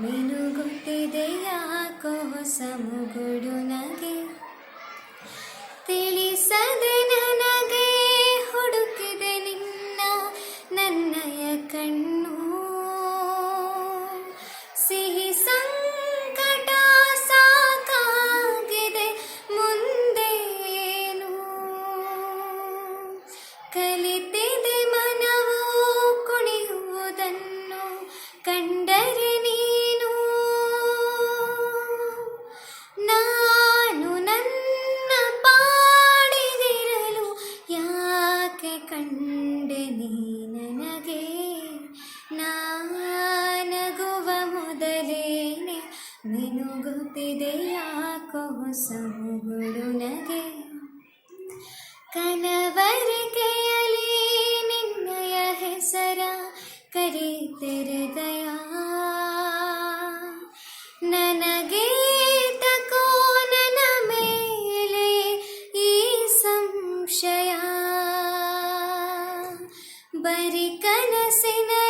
ಮಿನುಗುತ್ತಿದೆ ಯಾಕೋ ಹೊಸ ನನಗೆ ನಗೆ. ತಿಳಿಸದೆ ನನಗೆ ಹುಡುಕಿದೆ ನಿನ್ನ ನನ್ನಯ ಕಣ್ಣು. ಸಿಹಿ ಸಂಕಟ ಸಾಕಾಗಿದೆ ಮುಂದೇನು ಕಲಿತಿದೆ ಮಿನುಗುತ್ತಿದೆ ಯಾಕೋ ಹೊಸಗುಳು ನಗೆ. ಕನವರಿಕೆಯಲಿ ನಿನ್ನಯ ಹೆಸರ ಕರೀತೆರೆದಯ ನನಗೆ ತಕೋ ನನ್ನ ಮೇಲೆ ಈ ಸಂಶಯ. ಬರಿ ಕನಸಿನಲಿ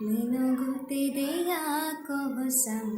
ಮೊದಲೇನೆ ಮಿನುಗುತ್ತಿದೆ ಯಾಕೋ ಹೊಸ ಮುಗುಳು ನಗೆ